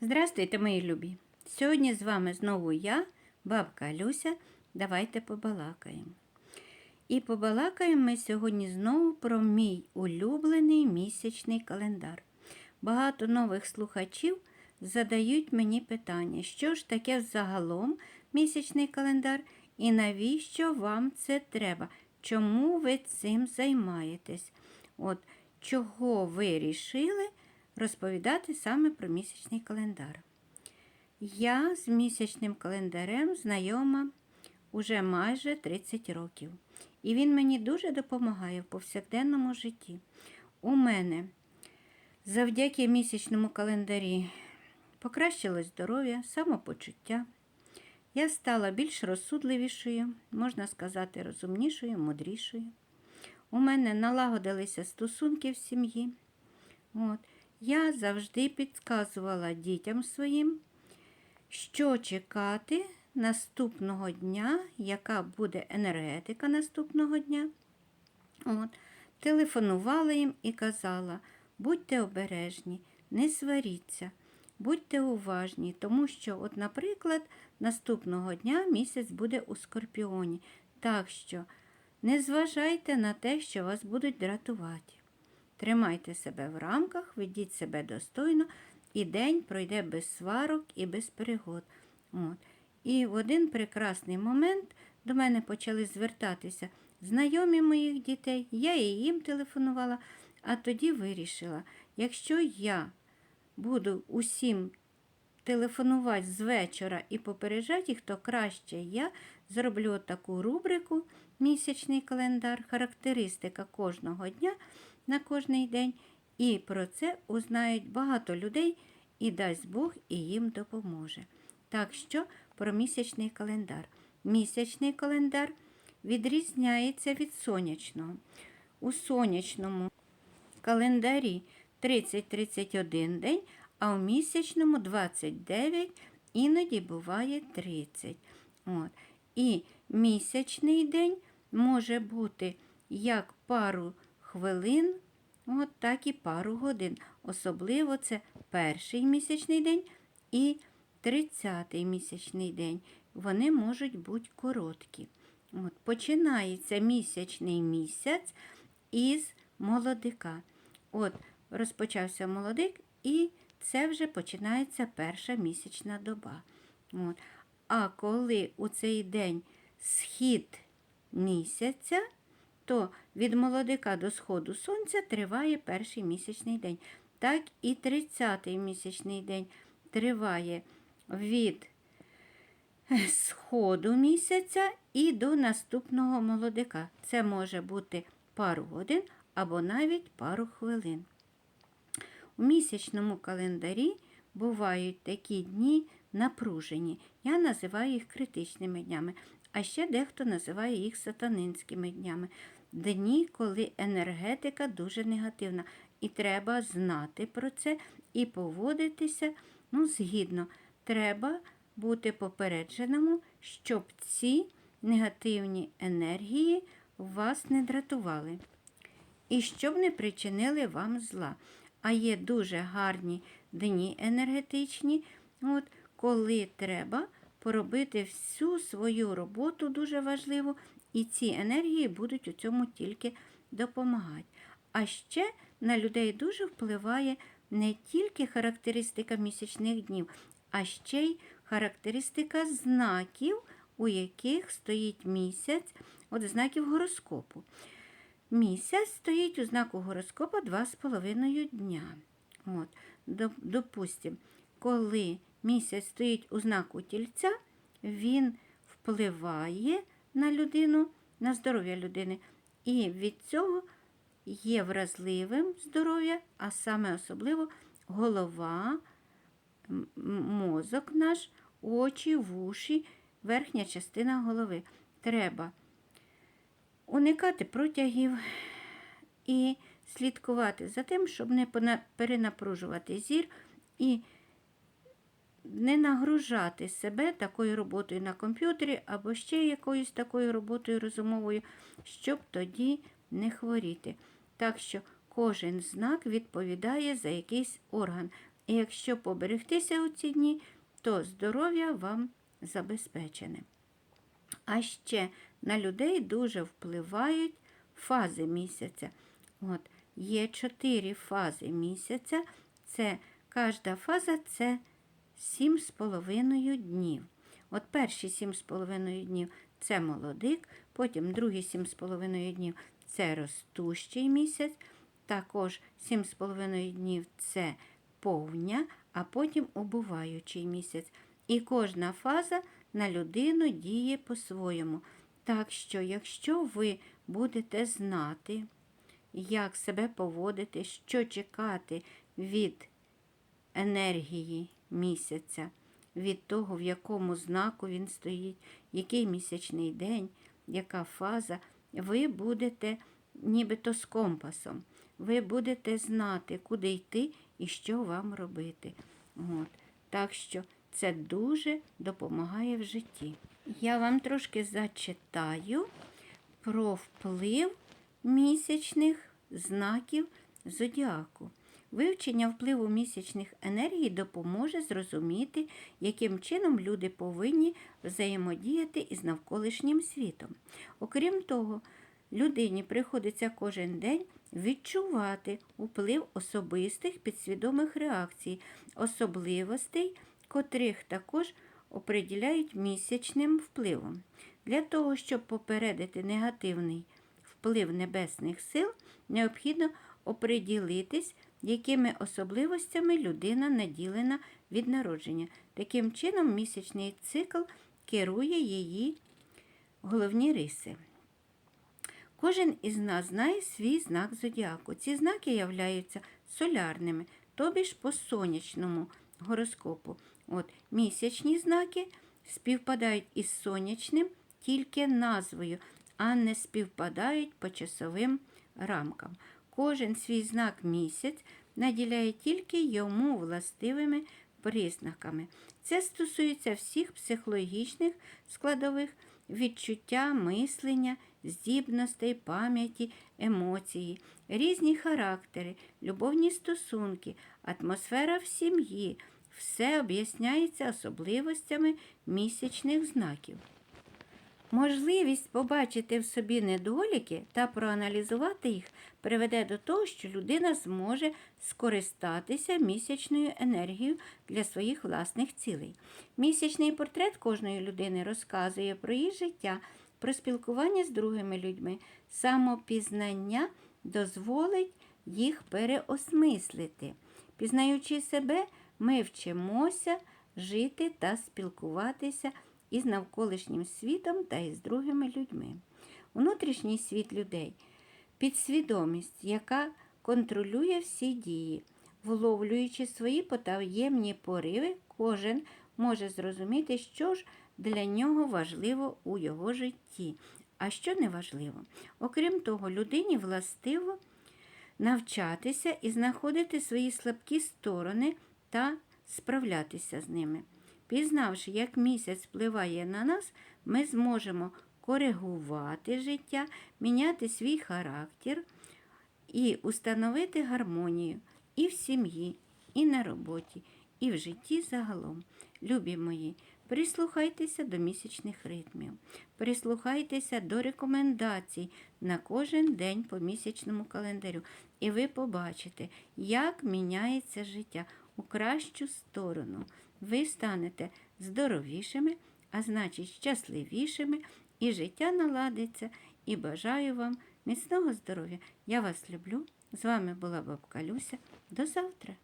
Здравствуйте, мої любі! Сьогодні з вами знову я, бабка Люся. Давайте побалакаємо. І побалакаємо ми сьогодні знову про мій улюблений місячний календар. Багато нових слухачів задають мені питання, що ж таке загалом місячний календар і навіщо вам це треба? Чому ви цим займаєтесь? От чого ви рішили розповідати саме про місячний календар? Я з місячним календарем знайома уже майже 30 років. І він мені дуже допомагає в повсякденному житті. У мене завдяки місячному календарі покращилось здоров'я, самопочуття. Я стала більш розсудливішою, можна сказати, розумнішою, мудрішою. У мене налагодилися стосунки в сім'ї. От. Я завжди підказувала дітям своїм, що чекати наступного дня, яка буде енергетика наступного дня. От. Телефонувала їм і казала, будьте обережні, не сваріться, будьте уважні, тому що, от, наприклад, наступного дня місяць буде у Скорпіоні. Так що не зважайте на те, що вас будуть дратувати. Тримайте себе в рамках, ведіть себе достойно, і день пройде без сварок і без перегод. От. І в один прекрасний момент до мене почали звертатися знайомі моїх дітей, я і їм телефонувала, а тоді вирішила, якщо я буду усім телефонувати з вечора і попереджати їх, то краще я зроблю таку рубрику місячний календар, характеристика кожного дня на кожний день. І про це узнають багато людей, і дасть Бог і їм допоможе. Так що про місячний календар. Місячний календар відрізняється від сонячного. У сонячному календарі 30-31 день, а у місячному 29, іноді буває 30. От. І місячний день може бути як пару хвилин, от так і пару годин. Особливо це перший місячний день і 30-й місячний день. Вони можуть бути короткі. От, Починається місячний місяць із молодика. От, розпочався молодик, і це вже починається перша місячна доба. От. А коли у цей день схід місяця, то від молодика до сходу сонця триває перший місячний день. Так і 30-й місячний день триває від сходу місяця і до наступного молодика. Це може бути пару годин або навіть пару хвилин. У місячному календарі бувають такі дні напружені. Я називаю їх критичними днями, а ще дехто називає їх сатанинськими днями. Дні, коли енергетика дуже негативна. І треба знати про це і поводитися ну, згідно. Треба бути попередженому, щоб ці негативні енергії вас не дратували. І щоб не причинили вам зла. А є дуже гарні дні енергетичні, от, коли треба поробити всю свою роботу дуже важливу, і ці енергії будуть у цьому тільки допомагати. А ще на людей дуже впливає не тільки характеристика місячних днів, а ще й характеристика знаків, у яких стоїть місяць, от знаків гороскопу. Місяць стоїть у знаку гороскопа 2,5 дня. От, Допустимо, коли місяць стоїть у знаку тільця, він впливає на людину, на здоров'я людини. І від цього є вразливим здоров'я, а саме особливо голова, мозок наш, очі, вуші, верхня частина голови. Треба уникати протягів і слідкувати за тим, щоб не перенапружувати зір і не нагружати себе такою роботою на комп'ютері або ще якоюсь такою роботою розумовою, щоб тоді не хворіти. Так що кожен знак відповідає за якийсь орган. І якщо поберегтися у ці дні, то здоров'я вам забезпечене. А ще на людей дуже впливають фази місяця. От, є чотири фази місяця. Це кожна фаза це сім з половиною днів. От перші сім з половиною днів це молодик, потім другі сім з половиною днів це ростущий місяць, також сім з половиною днів це повня, а потім убуваючий місяць. І кожна фаза на людину діє по-своєму. Так що, якщо ви будете знати, як себе поводити, що чекати від енергії місяця, від того, в якому знаку він стоїть, який місячний день, яка фаза, ви будете нібито з компасом. Ви будете знати, куди йти і що вам робити. От. Так що це дуже допомагає в житті. Я вам трошки зачитаю про вплив місячних знаків зодіаку. Вивчення впливу місячних енергій допоможе зрозуміти, яким чином люди повинні взаємодіяти із навколишнім світом. Окрім того, людині приходиться кожен день відчувати вплив особистих підсвідомих реакцій, особливостей, котрих також оприділяють місячним впливом. Для того, щоб попередити негативний вплив небесних сил, необхідно оприділитись, якими особливостями людина наділена від народження. Таким чином, місячний цикл керує її головні риси. Кожен із нас знає свій знак зодіаку. Ці знаки являються солярними, тобі ж по сонячному гороскопу. От Місячні знаки співпадають із сонячним тільки назвою, а не співпадають по часовим рамкам. Кожен свій знак місяць наділяє тільки йому властивими признаками. Це стосується всіх психологічних складових відчуття, мислення, здібностей, пам'яті, емоції, різні характери, любовні стосунки, атмосфера в сім'ї. Все об'ясняється особливостями місячних знаків. Можливість побачити в собі недоліки та проаналізувати їх приведе до того, що людина зможе скористатися місячною енергією для своїх власних цілей. Місячний портрет кожної людини розказує про її життя, про спілкування з другими людьми. Самопізнання дозволить їх переосмислити. Пізнаючи себе, ми вчимося жити та спілкуватися із навколишнім світом та із другими людьми. Внутрішній світ людей підсвідомість, яка контролює всі дії, вловлюючи свої потаємні пориви, кожен може зрозуміти, що ж для нього важливо у його житті, а що не важливо. Окрім того, людині властиво навчатися і знаходити свої слабкі сторони та справлятися з ними. Пізнавши, як місяць впливає на нас, ми зможемо коригувати життя, міняти свій характер і установити гармонію і в сім'ї, і на роботі, і в житті загалом. Любі мої, прислухайтеся до місячних ритмів, прислухайтеся до рекомендацій на кожен день по місячному календарю, і ви побачите, як міняється життя у кращу сторону. Ви станете здоровішими, а значить щасливішими, і життя наладиться. І бажаю вам міцного здоров'я. Я вас люблю. З вами була бабка Люся. До завтра.